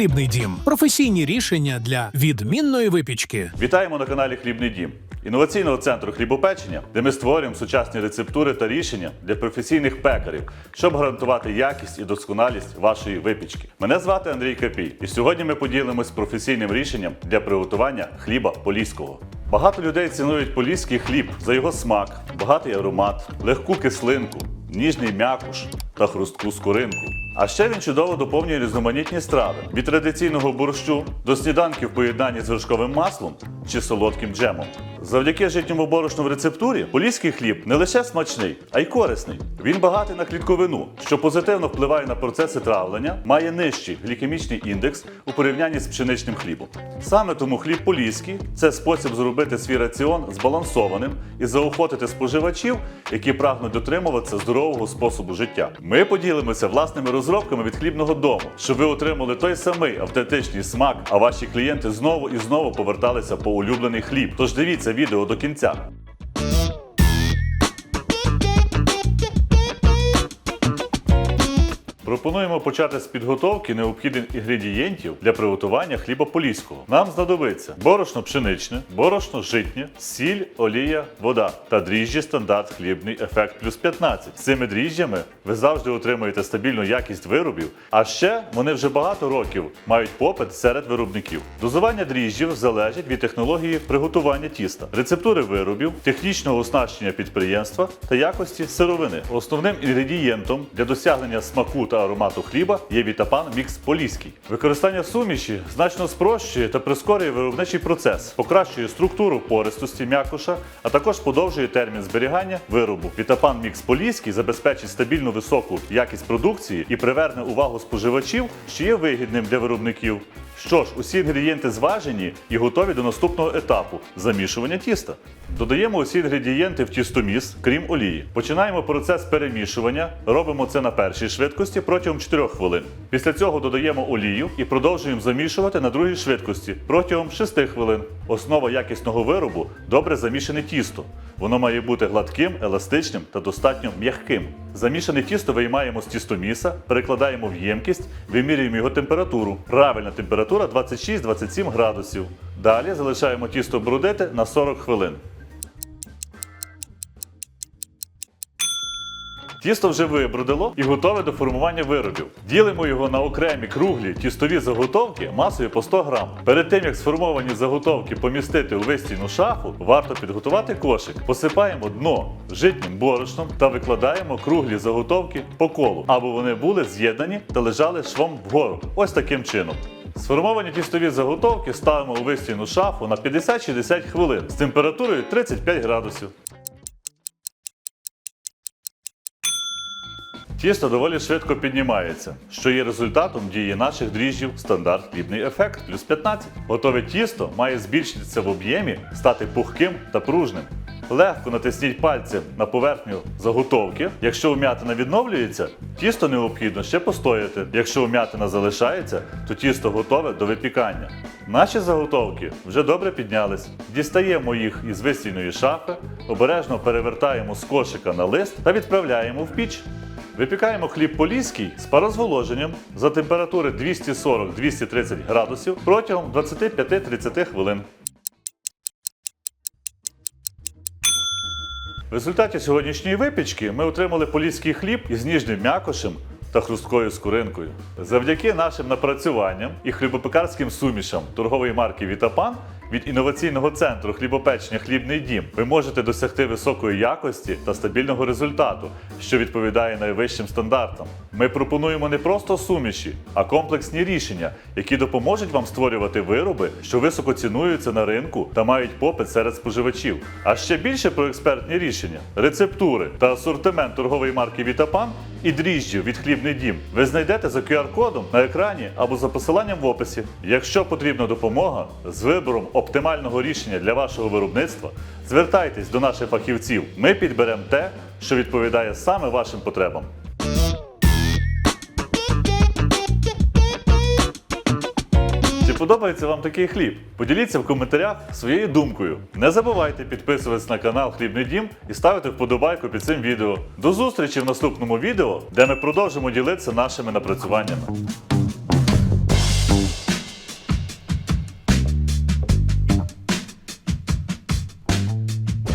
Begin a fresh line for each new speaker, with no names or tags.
Хлібний дім професійні рішення для відмінної випічки.
Вітаємо на каналі Хлібний Дім, інноваційного центру хлібопечення, де ми створюємо сучасні рецептури та рішення для професійних пекарів, щоб гарантувати якість і досконалість вашої випічки. Мене звати Андрій Капій, і сьогодні ми поділимось професійним рішенням для приготування хліба поліського. Багато людей цінують поліський хліб за його смак, багатий аромат, легку кислинку, ніжний м'якуш та хрустку скоринку. А ще він чудово доповнює різноманітні страви. Від традиційного борщу до сніданків в поєднанні з вершковим маслом чи солодким джемом. Завдяки житньому борошну в рецептурі поліський хліб не лише смачний, а й корисний. Він багатий на клітковину, що позитивно впливає на процеси травлення, має нижчий глікемічний індекс у порівнянні з пшеничним хлібом. Саме тому хліб поліський це спосіб зробити свій раціон збалансованим і заохотити споживачів, які прагнуть дотримуватися здорового способу життя. Ми поділимося власними розробками від хлібного дому, щоб ви отримали той самий автентичний смак, а ваші клієнти знову і знову поверталися по улюблений хліб. Тож дивіться відео до кінця. Пропонуємо почати з підготовки необхідних інгредієнтів для приготування хліба поліського. Нам знадобиться борошно пшеничне, борошно житнє, сіль, олія, вода та дріжджі стандарт хлібний ефект плюс 15. З цими дріжджами ви завжди отримуєте стабільну якість виробів, а ще вони вже багато років мають попит серед виробників. Дозування дріжджів залежить від технології приготування тіста, рецептури виробів, технічного оснащення підприємства та якості сировини. Основним інгредієнтом для досягнення смаку та аромату хліба є Вітапан Мікс Поліський. Використання суміші значно спрощує та прискорює виробничий процес, покращує структуру пористості м'якоша, а також подовжує термін зберігання виробу. Вітапан Мікс Поліський забезпечить стабільну високу якість продукції і приверне увагу споживачів, що є вигідним для виробників. Що ж, усі інгредієнти зважені і готові до наступного етапу замішування тіста. Додаємо усі інгредієнти в тістоміс, крім олії. Починаємо процес перемішування. Робимо це на першій швидкості протягом 4 хвилин. Після цього додаємо олію і продовжуємо замішувати на другій швидкості протягом 6 хвилин. Основа якісного виробу добре замішане тісто. Воно має бути гладким, еластичним та достатньо м'яким. Замішане тісто виймаємо з тістоміса, перекладаємо в ємкість, вимірюємо його температуру. Правильна температура 26-27 градусів. Далі залишаємо тісто брудити на 40 хвилин. Тісто вже вибрудило і готове до формування виробів. Ділимо його на окремі круглі тістові заготовки масою по 100 грам. Перед тим як сформовані заготовки помістити у вистійну шафу, варто підготувати кошик. Посипаємо дно житнім борошном та викладаємо круглі заготовки по колу, аби вони були з'єднані та лежали швом вгору. Ось таким чином. Сформовані тістові заготовки ставимо у вистійну шафу на 50-60 хвилин з температурою 35 градусів. Тісто доволі швидко піднімається, що є результатом дії наших дріжджів стандарт хлібний ефект плюс 15. Готове тісто має збільшитися в об'ємі, стати пухким та пружним. Легко натисніть пальцем на поверхню заготовки. Якщо вм'ятина відновлюється, тісто необхідно ще постояти. Якщо вм'ятина залишається, то тісто готове до випікання. Наші заготовки вже добре піднялись. Дістаємо їх із вистійної шафи, обережно перевертаємо з кошика на лист та відправляємо в піч. Випікаємо хліб поліський з парозволоженням за температури 240-230 градусів протягом 25-30 хвилин. В результаті сьогоднішньої випічки ми отримали поліський хліб із ніжним м'якошем та хрусткою скоринкою. Завдяки нашим напрацюванням і хлібопекарським сумішам торгової марки Вітапан від інноваційного центру хлібопечення Хлібний дім ви можете досягти високої якості та стабільного результату, що відповідає найвищим стандартам. Ми пропонуємо не просто суміші, а комплексні рішення, які допоможуть вам створювати вироби, що високо цінуються на ринку та мають попит серед споживачів. А ще більше про експертні рішення, рецептури та асортимент торгової марки Вітапан і дріжджів від хлібний дім ви знайдете за QR-кодом на екрані або за посиланням в описі. Якщо потрібна допомога з вибором оптимального рішення для вашого виробництва, звертайтесь до наших фахівців. Ми підберемо те, що відповідає саме вашим потребам. Чи подобається вам такий хліб? Поділіться в коментарях своєю думкою. Не забувайте підписуватись на канал Хлібний Дім і ставити вподобайку під цим відео. До зустрічі в наступному відео, де ми продовжимо ділитися нашими напрацюваннями.